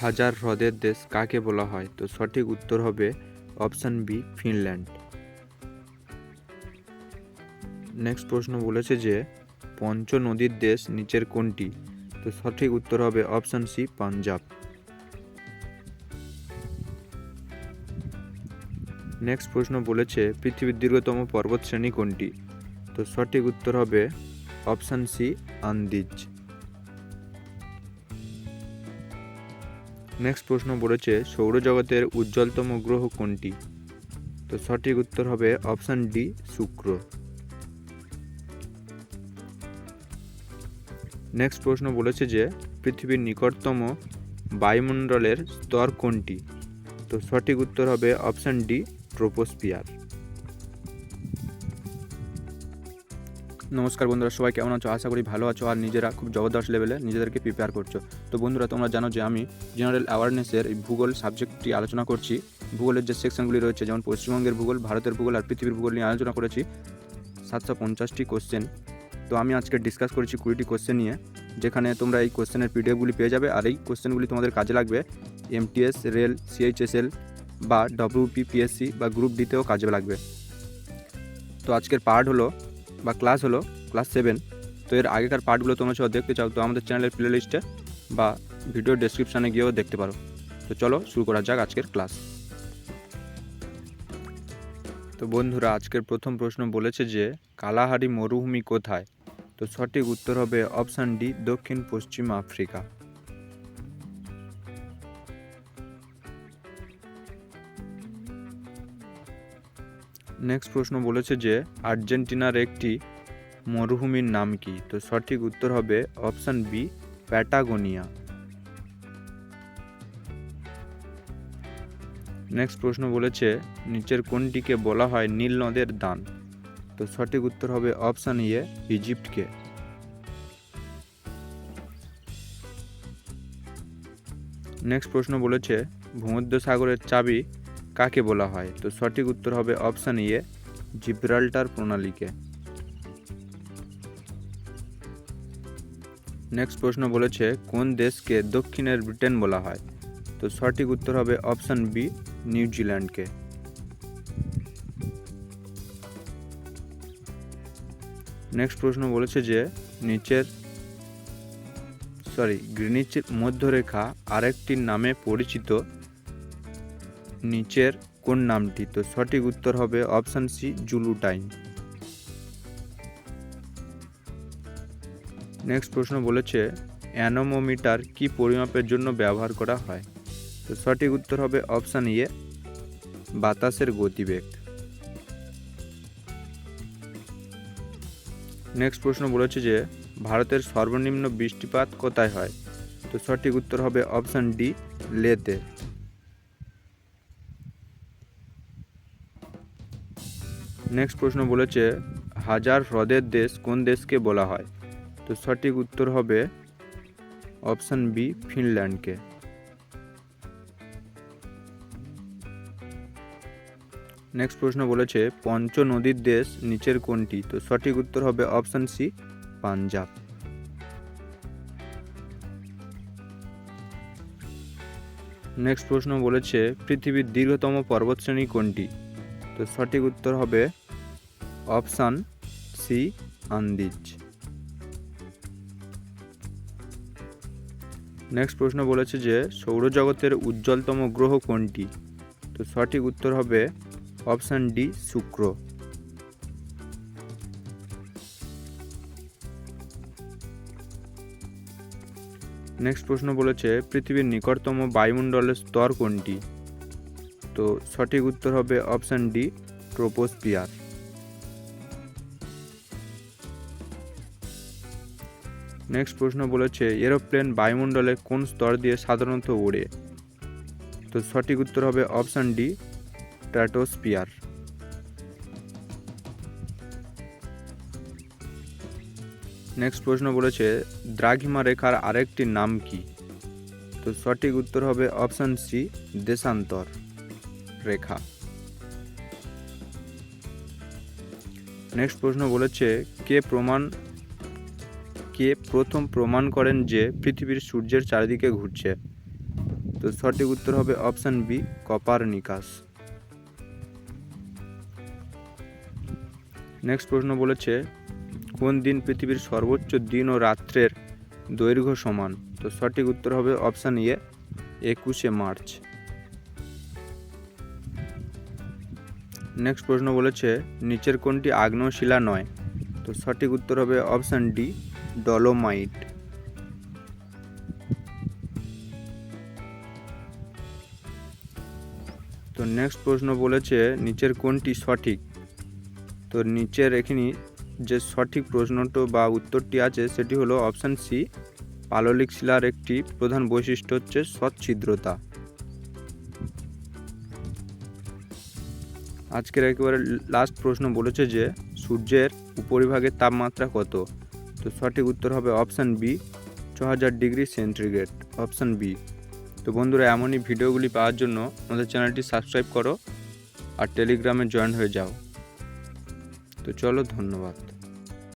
হাজার হ্রদের দেশ কাকে বলা হয়? তো সঠিক উত্তর হবে অপশান বি ফিনল্যান্ড নেক্সট প্রশ্ন বলেছে যে, পঞ্চ নদীর দেশ নিচের কোনটি? তো সঠিক উত্তর হবে অপশান সি পাঞ্জাব। নেক্সট প্রশ্ন বলেছে, পৃথিবীর দীর্ঘতম পর্বত শ্রেণি কোনটি? তো সঠিক উত্তর হবে অপশান সি আন্দিজ। নেক্সট প্রশ্ন বলেছে, সৌরজগতের উজ্জ্বলতম গ্রহ কোনটি? তো সঠিক উত্তর হবে অপশান ডি, শুক্র। নেক্সট প্রশ্ন বলেছে যে, পৃথিবীর নিকটতম বায়ুমণ্ডলের স্তর কোনটি? তো সঠিক উত্তর হবে অপশান ডি ট্রোপোস্পিয়ার নমস্কার বন্ধুরা, সবাই কেমন আছো? আশা করি ভালো আছো আর নিজেরা খুব জবরদস্ত লেভেলে নিজেদেরকে প্রিপেয়ার করছ। তো বন্ধুরা, তোমরা জানো যে আমি জেনারেল অ্যাওয়ারনেসের এই ভূগোল সাবজেক্টটি আলোচনা করছি। ভূগোলের যে সেকশনগুলি রয়েছে, যেমন পশ্চিমবঙ্গের ভূগোল, ভারতের ভূগোল আর পৃথিবীর ভূগোল নিয়ে আলোচনা করেছি, সাতশো পঞ্চাশটি কোশ্চেন তো আমি আজকে ডিসকাস করেছি কুড়িটি কোশ্চেন নিয়ে, যেখানে তোমরা এই কোশ্চেনের পিডিএফগুলি পেয়ে যাবে আর এই কোশ্চেনগুলি তোমাদের কাজে লাগবে এমটিএস রেল সিএইচএসএল বা ডব্লিউপিপিএসসি বা গ্রুপ ডিতেও কাজে লাগবে। তো আজকের পার্ট হলো বা ক্লাস হলো ক্লাস সেভেন তো এর আগেকার পার্টগুলো তোমরা সব দেখতে চাও, তো আমাদের চ্যানেলের প্লে লিস্টে বা ভিডিও ডেসক্রিপশানে গিয়েও দেখতে পারো। তো চলো শুরু করা যাক আজকের ক্লাস তো বন্ধুরা, আজকের প্রথম প্রশ্ন বলেছে যে, কালাহারি মরুভূমি কোথায়? তো সঠিক উত্তর হবে অপশান ডি দক্ষিণ পশ্চিম আফ্রিকা। নেক্সট প্রশ্ন বলেছে যে, আর্জেন্টিনার একটি মরুভূমির নাম কি? তো সঠিক উত্তর হবে অপশান বি প্যাটাগোনিয়া নেক্সট প্রশ্ন বলেছে, নিচের কোনটিকে বলা হয় নীল নদের দান? তো সঠিক উত্তর হবে অপশান ইয়ে ইজিপ্টকে নেক্সট প্রশ্ন বলেছে, ভূমধ্যসাগরের চাবি কাকে বলা হয়? তো সঠিক উত্তর হবে অপশান ইয়ে জিব্রাল্টার প্রণালীকে। নেক্সট প্রশ্ন বলেছে, কোন দেশকে দক্ষিণের ব্রিটেন বলা হয়? তো সঠিক উত্তর হবে অপশান বি নিউজিল্যান্ডকে নেক্সট প্রশ্ন বলেছে যে, নিচের সরি গ্রিনিচ মধ্যরেখা আরেকটি নামে পরিচিত নিচের কোন নামটি তো সঠিক উত্তর হবে option C Zulu time. Next প্রশ্ন বলেছে, অ্যানোমোমিটার কি পরিমাপের জন্য ব্যবহার করা হয়? তো সঠিক উত্তর হবে অপশান ইয়ে বাতাসের গতিবেগ। নেক্সট প্রশ্ন বলেছে যে, ভারতের সর্বনিম্ন বৃষ্টিপাত কোথায় হয়? তো সঠিক উত্তর হবে অপশান ডি, লেতে। নেক্সট প্রশ্ন বলেছে, হাজার হ্রদের দেশ কোন দেশকে বলা হয়? তো সঠিক উত্তর হবে অপশান বি ফিনল্যান্ডকে নেক্সট প্রশ্ন বলেছে, পঞ্চ নদীর দেশ নিচের কোনটি? তো সঠিক উত্তর হবে অপশান সি পাঞ্জাব। নেক্সট প্রশ্ন বলেছে, পৃথিবীর দীর্ঘতম পর্বতশ্রেণী কোনটি? তো সঠিক উত্তর হবে অপশান সি আন্দিজ নেক্সট প্রশ্ন বলেছে যে, সৌরজগতের উজ্জ্বলতম গ্রহ কোনটি? তো সঠিক উত্তর হবে অপশান ডি, শুক্র। নেক্সট প্রশ্ন বলেছে, পৃথিবীর নিকটতম বায়ুমণ্ডলের স্তর কোনটি? তো সঠিক উত্তর হবে অপশান ডি ট্রোপোস্পিয়ার নেক্সট প্রশ্ন বলেছে, এরোপ্লেন বায়ুমণ্ডলে কোন স্তর দিয়ে সাধারণত ওড়ে? তো সঠিক উত্তর হবে অপশান ডি ট্র্যাটোস্পিয়ার নেক্সট প্রশ্ন বলেছে, দ্রাঘিমা রেখার আরেকটি নাম কি? তো সঠিক উত্তর হবে অপশান সি, দেশান্তর রেখা। নেক্সট প্রশ্ন বলেছে, কে প্রমাণ কে প্রথম প্রমাণ করেন যে পৃথিবীর সূর্যের চারিদিকে ঘুরছে। তো সঠিক উত্তর হবে অপশান বি কপার নিকাস নেক্সট প্রশ্ন বলেছে, কোন দিন পৃথিবীর সর্বোচ্চ দিন ও রাত্রের দৈর্ঘ্য সমান? তো সঠিক উত্তর হবে অপশান ইয়ে একুশে মার্চ। নেক্সট প্রশ্ন বলেছে, নিচের কোনটি আগ্নেয় শিলা নয়? তো সঠিক উত্তর হবে অপশান ডি ডলোমাইট। তো নেক্সট প্রশ্ন বলেছে, নিচের কোনটি সঠিক? তো নিচের এখানে যে সঠিক প্রশ্নটা বা উত্তরটি আছে, সেটি হলো অপশান সি পাললিক শিলার একটি প্রধান বৈশিষ্ট্য হচ্ছে সচ্ছিদ্রতা। আজকের একেবারে লাস্ট প্রশ্ন বলেছে যে, সূর্যের উপরিভাগের তাপমাত্রা কত? তো সঠিক উত্তর হবে অপশান বি ছ হাজার ডিগ্রি সেন্টিগ্রেড, অপশান বি। তো বন্ধুরা, এমনই ভিডিওগুলি পাওয়ার জন্য আমাদের চ্যানেলটি সাবস্ক্রাইব করো আর টেলিগ্রামে জয়েন হয়ে যাও। তো চলো ধন্যবাদ।